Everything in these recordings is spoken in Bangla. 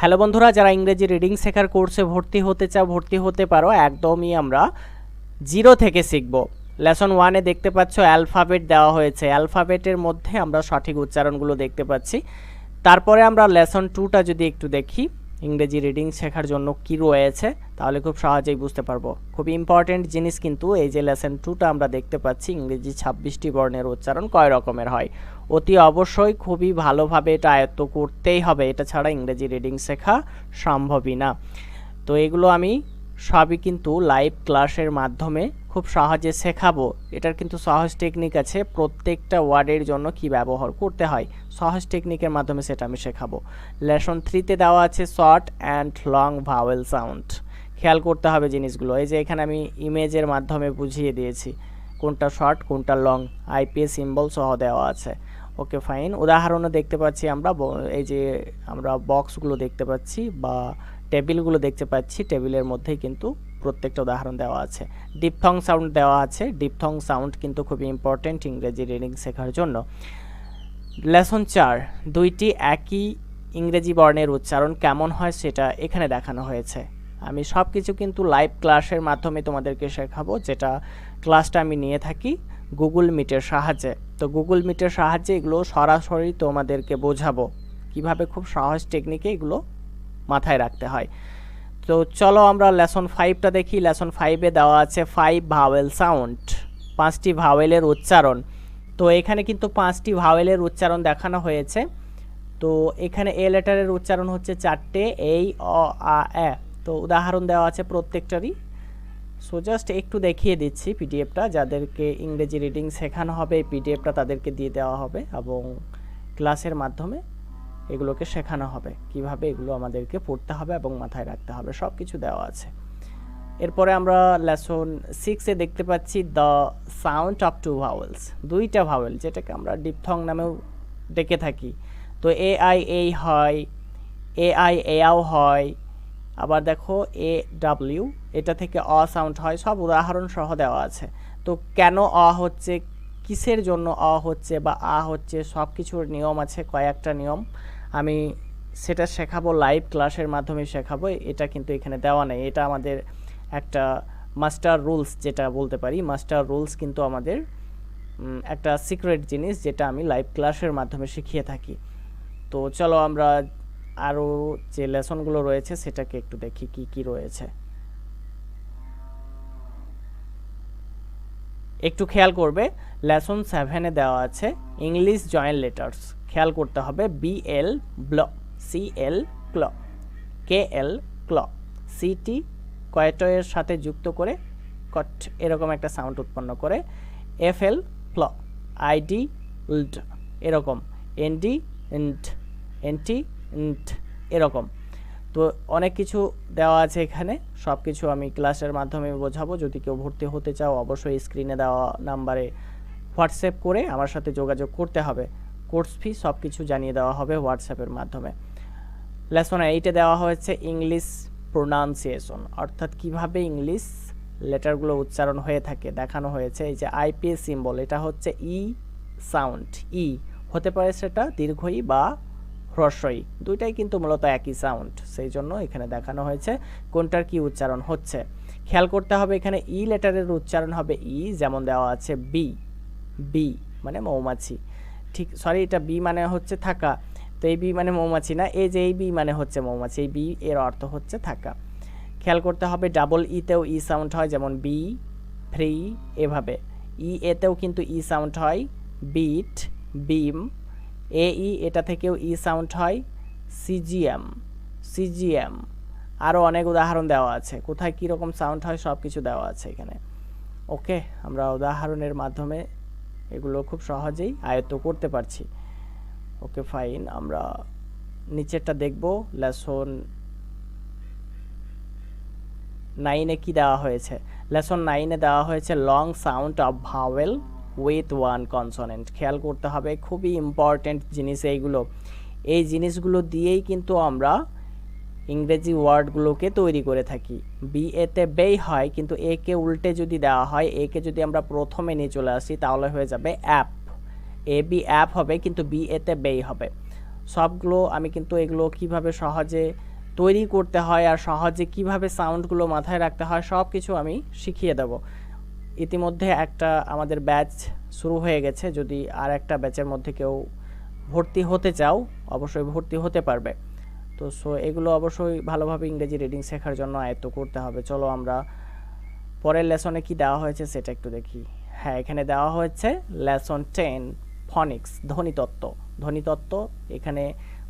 হ্যালো বন্ধুরা, যারা ইংরেজি রিডিং শেখার কোর্সে ভর্তি হতে চাও, ভর্তি হতে পারো, একদমই আমরা জিরো থেকে শিখব। লেসন ওয়ানে দেখতে পাচ্ছ অ্যালফাবেট দেওয়া হয়েছে। অ্যালফাবেটের মধ্যে আমরা সঠিক উচ্চারণগুলো দেখতে পাচ্ছি। তারপরে আমরা লেসন টুটা যদি একটু দেখি। ইংরেজি রিডিং শেখার জন্য কি রয়েছে, তাহলে খুব সহজেই বুঝতে পারব। খুব ইম্পর্টেন্ট জিনিস কিন্তু এই যে লেসন টুটা আমরা দেখতে পাচ্ছি, ইংরেজি ছাব্বিশটি বর্ণের উচ্চারণ কয় রকমের হয়? অতি অবশ্যই খুবই ভালোভাবে এটা আয়ত্ত করতেই হবে, এটা ছাড়া ইংরেজি রিডিং শেখা সম্ভবই না। তো এগুলো আমি সবই কিন্তু লাইভ ক্লাসের মাধ্যমে খুব সহজে শেখাবো। এটার কিন্তু সহজ টেকনিক আছে, প্রত্যেকটা ওয়ার্ডের জন্য কি ব্যবহার করতে হয়, সহজ টেকনিকের মাধ্যমে সেটা আমি শেখাবো। লেসন থ্রিতে দেওয়া আছে short and long vowel sound খেয়াল করতে হবে জিনিসগুলো, এই যে এখানে আমি ইমেজের মাধ্যমে বুঝিয়ে দিয়েছি, কোনটা শর্ট কোনটা লং আইপিএস সিম্বল সহ দেওয়া আছে। ওকে ফাইন উদাহরণও দেখতে পাচ্ছি আমরা এই যে আমরা বক্সগুলো দেখতে পাচ্ছি বা টেবিলগুলো দেখতে পাচ্ছি টেবিলের মধ্যেই কিন্তু প্রত্যেকটা উদাহরণ দেওয়া আছে। ডিপথং সাউন্ড দেওয়া আছে। ডিপথং সাউন্ড কিন্তু খুবই ইম্পর্টেন্ট ইংরেজি রিডিং শেখার জন্য। লেসন চার, দুইটি একই ইংরেজি বর্ণের উচ্চারণ কেমন হয় সেটা এখানে দেখানো হয়েছে। আমি সব কিছু কিন্তু লাইভ ক্লাসের মাধ্যমে তোমাদেরকে শেখাবো, যেটা ক্লাসটা আমি নিয়ে থাকি গুগল মিটের সাহায্যে। তো গুগল মিটের সাহায্যে এগুলো সরাসরি তোমাদেরকে বোঝাবো। কীভাবে খুব সহজ টেকনিকে এগুলো মাথায় রাখতে হয়। তো চলো আমরা লেসন ফাইভটা দেখি। লেসন ফাইভে দেওয়া আছে ফাইভ ভাওয়েল সাউন্ড পাঁচটি ভাওয়েলের উচ্চারণ। তো এখানে কিন্তু পাঁচটি ভাওয়েলের উচ্চারণ দেখানো হয়েছে। তো এখানে এ লেটারের উচ্চারণ হচ্ছে চারটে, এই, অ, আ, এ। তো উদাহরণ দেওয়া আছে প্রত্যেকটারই। সো জাস্ট একটু দেখিয়ে দিচ্ছি পিডিএফটা। যাদেরকে ইংরেজি রিডিং শেখানো হবে পিডিএফটা তাদেরকে দিয়ে দেওয়া হবে এবং ক্লাসের মাধ্যমে। এগুলোকে শেখানো হবে। কীভাবে এগুলো আমাদেরকে পড়তে হবে এবং মাথায় রাখতে হবে সব কিছু দেওয়া আছে। এরপরে আমরা লেসন সিক্সে দেখতে পাচ্ছি the sound of two vowels দুইটা ভাওয়েল যেটাকে আমরা ডিপথং নামেও ডেকে থাকি। তো এ আই এই হয় এ আই এআও হয়, আবার দেখো এ ডাব্লিউ এটা থেকে অ সাউন্ড হয়, সব উদাহরণ সহ দেওয়া আছে। তো কেন অ হচ্ছে, কিসের জন্য অ হচ্ছে বা আ হচ্ছে সব কিছুর নিয়ম আছে, কয়েকটা নিয়ম। আমি সেটা শেখাবো লাইভ ক্লাসের মাধ্যমে শেখাবো, এটা কিন্তু এখানে দেওয়া নেই। এটা আমাদের একটা মাস্টার রুলস যেটা বলতে পারি। মাস্টার রুলস কিন্তু আমাদের একটা সিক্রেট জিনিস যেটা আমি লাইভ ক্লাসের মাধ্যমে শিখিয়ে থাকি। তো চলো আমরা আরও যে লেসনগুলো রয়েছে, সেটাকে একটু দেখি কি কি রয়েছে। একটু খেয়াল করবে, লেসন সেভেনে দেওয়া আছে ইংলিশ জয়েন্ট লেটার্স খেয়াল করতে হবে B L ব্ল C L ক্ল K L ক্ল city কয়েটয়ের সাথে যুক্ত করে, কট, এরকম একটা সাউন্ড উৎপন্ন করে এফ এল প্ল আইডি এরকম এনডি ইন্ট এনটি ইন্ট এরকম। তো অনেক কিছু দেওয়া আছে এখানে। সব কিছু আমি ক্লাসের মাধ্যমে বোঝাবো। যদি কেউ ভর্তি হতে চাও, অবশ্যই স্ক্রিনে দেওয়া নাম্বারে হোয়াটসঅ্যাপ করে আমার সাথে যোগাযোগ করতে হবে। কোর্স ফি সব কিছু জানিয়ে দেওয়া হবে হোয়াটসঅ্যাপের মাধ্যমে। লেসন এইটে দেওয়া হয়েছে ইংলিশ প্রোনাউন্সিয়েশন অর্থাৎ কীভাবে ইংলিশ লেটারগুলো উচ্চারণ হয়ে থাকে। দেখানো হয়েছে এই যে আইপিএস সিম্বল এটা হচ্ছে ই সাউন্ড ই হতে পারে সেটা দীর্ঘই বা হ্রস্বই। দুইটাই কিন্তু মূলত একই সাউন্ড সেই জন্য এখানে দেখানো হয়েছে কোনটার কি উচ্চারণ হচ্ছে। খেয়াল করতে হবে এখানে ই লেটারের উচ্চারণ হবে ই যেমন দেওয়া আছে বি বি মানে মৌমাছি। ঠিক সরি এটা বি মানে হচ্ছে থাকা। তো এই বি মানে মৌমাছি না, এই যে এই বি মানে হচ্ছে মৌমাছি, এই বি এর অর্থ হচ্ছে থাকা। খেয়াল করতে হবে ডাবল ইতেও ই সাউন্ড হয়, যেমন বি ফ্রি এভাবে। ই এতেও কিন্তু ই সাউন্ড হয় বিট বিম এ ই, এটা থেকেও ই সাউন্ড হয়। সিজিএম সিজিএম আরও অনেক উদাহরণ দেওয়া আছে। কোথায় কীরকম সাউন্ড হয়, সব কিছু দেওয়া আছে এখানে। ওকে, আমরা উদাহরণের মাধ্যমে এগুলো খুব সহজেই আয়ত্ত করতে পারছি। ওকে ফাইন আমরা নিচেরটা দেখব। লেসন নাইনে কি দেওয়া হয়েছে? লেসন নাইনে দেওয়া হয়েছে long sound of vowel with one consonant খেয়াল করতে হবে, খুবই ইম্পর্ট্যান্ট জিনিস এইগুলো। এই জিনিসগুলো দিয়েই কিন্তু আমরা ইংরেজি ওয়ার্ডগুলোকে তৈরি করে থাকি। বি এতে বেই হয়, কিন্তু এ কে উল্টে যদি দেওয়া হয় এ কে যদি আমরা প্রথমে নিয়ে চলে আসি, তাহলে হয়ে যাবে অ্যাপ এ বি অ্যাপ হবে, কিন্তু বি এতে বেই হবে। সবগুলো আমি কিন্তু এগুলো কীভাবে সহজে তৈরি করতে হয় আর সহজে কীভাবে সাউন্ডগুলো মাথায় রাখতে হয় সব কিছু আমি শিখিয়ে দেব। ইতিমধ্যে একটা আমাদের ব্যাচ শুরু হয়ে গেছে। যদি আর একটা ব্যাচের মধ্যে কেউ ভর্তি হতে চাও, অবশ্যই ভর্তি হতে পারবে। তো সো এগুলো অবশ্যই ভালোভাবে ইংরেজি রিডিং শেখার জন্য আয়ত্ত করতে হবে। চলো আমরা পরের লেসনে কি দেওয়া হয়েছে সেটা একটু দেখি। হ্যাঁ এখানে দেওয়া হয়েছে লেসন টেন ফনিক্স ধ্বনিতত্ত্ব ধ্বনিতত্ত্ব এখানে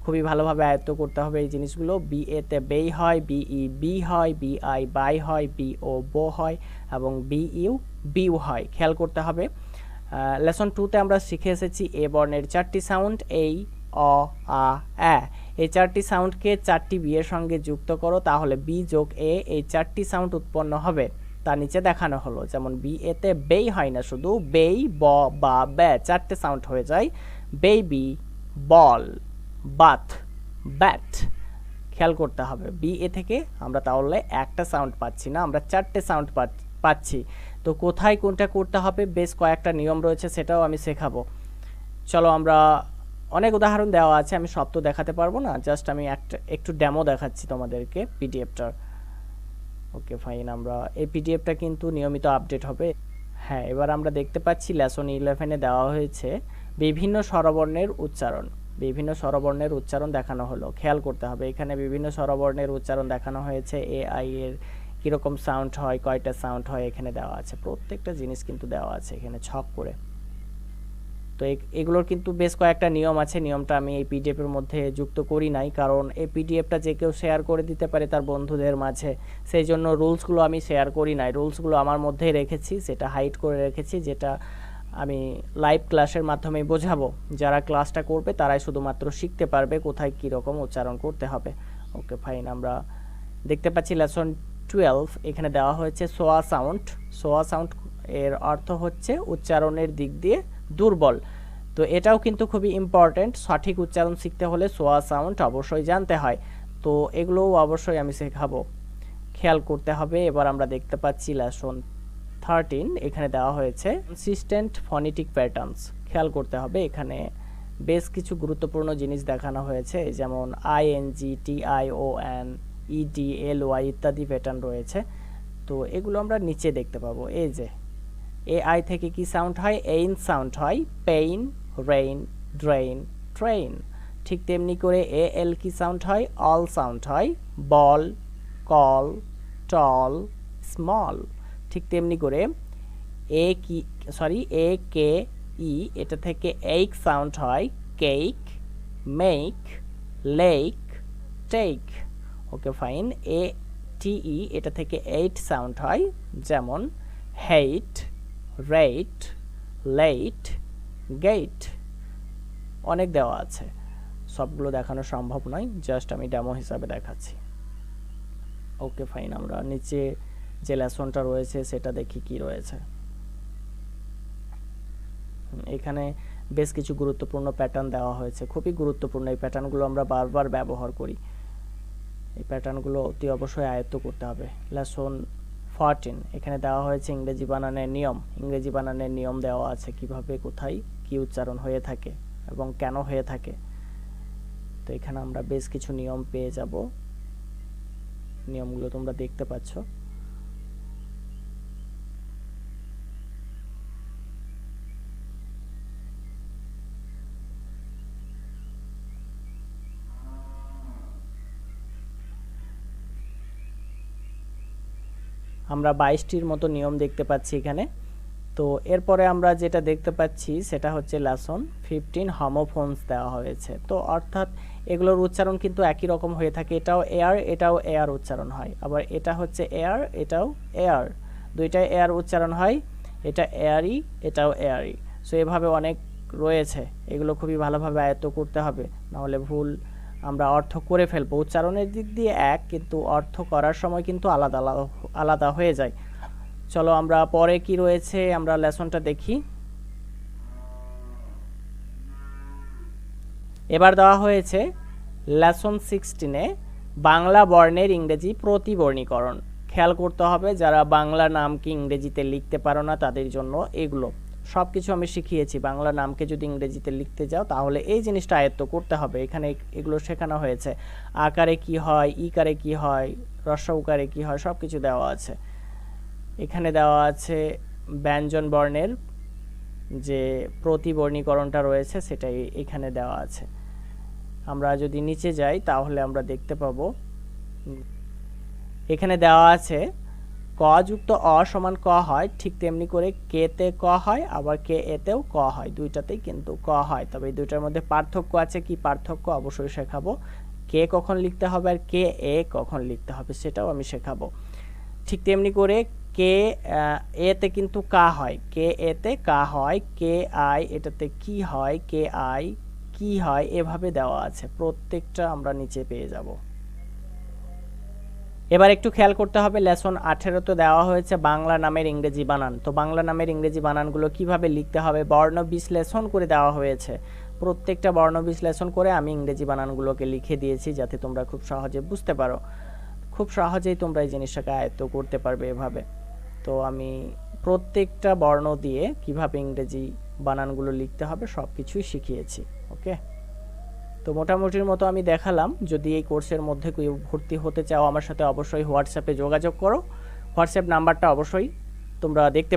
খুবই ভালোভাবে আয়ত্ত করতে হবে এই জিনিসগুলো। বি এতে বেই হয় বিই বি হয় বি আই বাই হয় বি ও বো হয় এবং বি ইউ বিউ হয়, খেয়াল করতে হবে। লেসন টুতে আমরা শিখে এসেছি এ বর্ণের চারটি সাউন্ড, এই, অ, আ, অ্যা। এই চারটি সাউন্ডকে চারটি বি এর সঙ্গে যুক্ত করো, তাহলে বি যোগ এ, এই চারটি সাউন্ড উৎপন্ন হবে। তার নিচে দেখানো হলো, যেমন বি এতে বেই হয় না শুধু, বেই, ব, বা, ব্যা, চারটে সাউন্ড হয়ে যায়। বেবি বল, বাথ, ব্যাট, খেয়াল করতে হবে। বি এ থেকে আমরা তাহলে একটা সাউন্ড পাচ্ছি না, আমরা চারটে সাউন্ড পাচ্ছি। তো কোথায় কোনটা করতে হবে, বেশ কয়েকটা নিয়ম রয়েছে সেটাও আমি শেখাবো। চলো আমরা অনেক উদাহরণ দেওয়া আছে, আমি সব তো দেখাতে পারব না জাস্ট আমি একটা, একটু ডেমো দেখাচ্ছি তোমাদেরকে পিডিএফটার ওকে ফাইন আমরা, এই পিডিএফটা কিন্তু নিয়মিত আপডেট হবে। হ্যাঁ এবার আমরা দেখতে পাচ্ছি লেসন ইলেভেনে দেওয়া হয়েছে বিভিন্ন স্বরবর্ণের উচ্চারণ। বিভিন্ন স্বরবর্ণের উচ্চারণ দেখানো হলো, খেয়াল করতে হবে, এখানে বিভিন্ন স্বরবর্ণের উচ্চারণ দেখানো হয়েছে এ আই এর কীরকম সাউন্ড হয়, কয়টা সাউন্ড হয় এখানে দেওয়া আছে। প্রত্যেকটা জিনিস কিন্তু দেওয়া আছে এখানে ছক করে। তো এগুলোর কিন্তু বেশ কয়েকটা নিয়ম আছে। নিয়মটা আমি এই পিডিএফের মধ্যে যুক্ত করি নাই। কারণ এই পিডিএফটা যে কেউ শেয়ার করে দিতে পারে তার বন্ধুদের মাঝে। সেই জন্য রুলসগুলো আমি শেয়ার করি নাই। রুলসগুলো আমার মধ্যেই রেখেছি, সেটা হাইড করে রেখেছি, যেটা আমি লাইভ ক্লাসের মাধ্যমে বোঝাবো। যারা ক্লাসটা করবে তারাই শুধুমাত্র শিখতে পারবে কোথায় কীরকম উচ্চারণ করতে হবে। ওকে ফাইন আমরা দেখতে পাচ্ছি লেসন টুয়েলভ এখানে দেওয়া হয়েছে সোয়া সাউন্ড সোয়া সাউন্ড এর অর্থ হচ্ছে উচ্চারণের দিক দিয়ে দুর্বল। তো এটাও কিন্তু খুবই ইম্পর্ট্যান্ট সঠিক উচ্চারণ শিখতে হলে সোয়া সাউন্ড অবশ্যই জানতে হয়। তো এগুলোও অবশ্যই আমি শেখাবো। খেয়াল করতে হবে। এবার আমরা দেখতে পাচ্ছি লেসন থার্টিন এখানে দেওয়া হয়েছে কনসিস্টেন্ট ফনিটিক প্যাটার্নস খেয়াল করতে হবে এখানে বেশ কিছু গুরুত্বপূর্ণ জিনিস দেখানো হয়েছে, যেমন I N G T I O N E D L Y ইত্যাদি প্যাটার্ন রয়েছে। তো এগুলো আমরা নিচে দেখতে পাবো। এই যে এ আই থেকে কি সাউন্ড হয়? এইন সাউন্ড হয়। পেইন রেইন ড্রেইন ট্রেইন ঠিক তেমনি করে এ এল কি সাউন্ড হয়? অল সাউন্ড হয়। বল কল টল স্মল ঠিক তেমনি করে এ কি সরি এ কে ই এটা থেকে এইক সাউন্ড হয়। Cake make lake take okay fine A T E এটা থেকে এইট সাউন্ড হয়, যেমন হেইট রেট লেট গেট অনেক দেওয়া আছে। সবগুলো দেখানো সম্ভব নয় জাস্ট আমি ডেমো হিসাবে দেখাচ্ছি। ওকে ফাইন আমরা নিচে যে লেসনটা রয়েছে, সেটা দেখি কি রয়েছে। এখানে বেশ কিছু গুরুত্বপূর্ণ প্যাটার্ন দেওয়া হয়েছে। খুবই গুরুত্বপূর্ণ, এই প্যাটার্নগুলো আমরা বারবার ব্যবহার করি। এই প্যাটার্নগুলো অতি অবশ্যই আয়ত্ত করতে হবে। লেসন ফরটিন এখানে দেওয়া হয়েছে ইংরেজি বানানের নিয়ম। ইংরেজি বানানের নিয়ম দেওয়া আছে কীভাবে, কোথায়, কি উচ্চারণ হয়ে থাকে এবং কেন হয়ে থাকে। তো এখানে আমরা বেশ কিছু নিয়ম পেয়ে যাব। নিয়মগুলো তোমরা দেখতে পাচ্ছ। আমরা বাইশটির মতো নিয়ম দেখতে পাচ্ছি এখানে। তো এরপরে আমরা যেটা দেখতে পাচ্ছি, সেটা হচ্ছে লেসন ফিফটিন হোমোফোনস দেওয়া হয়েছে। তো অর্থাৎ এগুলোর উচ্চারণ কিন্তু একই রকম হয়ে থাকে। এটাও এয়ার এটাও এয়ার উচ্চারণ হয়। আবার এটা হচ্ছে এয়ার এটাও এয়ার দুইটাই এয়ার উচ্চারণ হয়। এটা এয়ারই এটাও এয়ারই সো এভাবে অনেক রয়েছে। এগুলো খুবই ভালোভাবে আয়ত্ত করতে হবে। নাহলে ভুল আমরা অর্থ করে ফেলব। উচ্চারণের দিক দিয়ে এক, কিন্তু অর্থ করার সময় কিন্তু আলাদা আলাদা আলাদা হয়ে যায়। চলো আমরা পরে কি রয়েছে, আমরা লেসনটা দেখি। এবার দেওয়া হয়েছে, লেসন সিক্সটিনে বাংলা বর্ণের ইংরেজি প্রতিবর্ণীকরণ। খেয়াল করতে হবে, যারা বাংলা নাম কি ইংরেজিতে লিখতে পারো না, তাদের জন্য এগুলো। সব কিছু আমি শিখিয়েছি। বাংলা নামকে যদি ইংরেজিতে লিখতে যাও, তাহলে এই জিনিসটা আয়ত্ত করতে হবে। এখানে এগুলো শেখানো হয়েছে। আকারে কি হয়, ইকারে কি হয় রস্ব উকারে কি হয় সব কিছু দেওয়া আছে। এখানে দেওয়া আছে ব্যঞ্জন বর্ণের যে প্রতিবর্ণীকরণটা রয়েছে, সেটাই এখানে দেওয়া আছে। আমরা যদি নিচে যাই, তাহলে আমরা দেখতে পাবো। এখানে দেওয়া আছে ক যুক্ত অ সমান ক হয়, ঠিক তেমনি করে কে তে ক হয়, আবার কে এতেও ক হয়। দুইটাতেই কিন্তু ক হয়। তবে এই দুইটার মধ্যে পার্থক্য আছে কি? পার্থক্য অবশ্যই শেখাবো। কে কখন লিখতে হবে আর কে এ কখন লিখতে হবে সেটাও আমি শেখাবো। ঠিক তেমনি করে কে এতে কিন্তু কা হয়। কে এতে কা হয়, কে আই এটাতে কি হয়, কে আই কি হয়, এভাবে দেওয়া আছে। প্রত্যেকটা আমরা নিচে পেয়ে যাব। এবার একটু খেয়াল করতে হবে লেসন আঠেরোতে দেওয়া হয়েছে বাংলা নামের ইংরেজি বানান। তো বাংলা নামের ইংরেজি বানানগুলো কীভাবে লিখতে হবে, বর্ণ বিশ্লেষণ করে দেওয়া হয়েছে। প্রত্যেকটা বর্ণ বিশ্লেষণ করে আমি ইংরেজি বানানগুলোকে লিখে দিয়েছি যাতে তোমরা খুব সহজে বুঝতে পারো। খুব সহজেই তোমরা এই জিনিসটাকে আয়ত্ত করতে পারবে এভাবে। তো আমি প্রত্যেকটা বর্ণ দিয়ে কীভাবে ইংরেজি বানানগুলো লিখতে হবে সব কিছুই শিখিয়েছি ওকে তো মোটামুটির মতো আমি দেখালাম। যদি এই কোর্সের মধ্যে কেউ ভর্তি হতে চাও, আমার সাথে অবশ্যই হোয়াটসঅ্যাপে যোগাযোগ করো। হোয়াটসঅ্যাপ নাম্বারটা অবশ্যই তোমরা দেখতে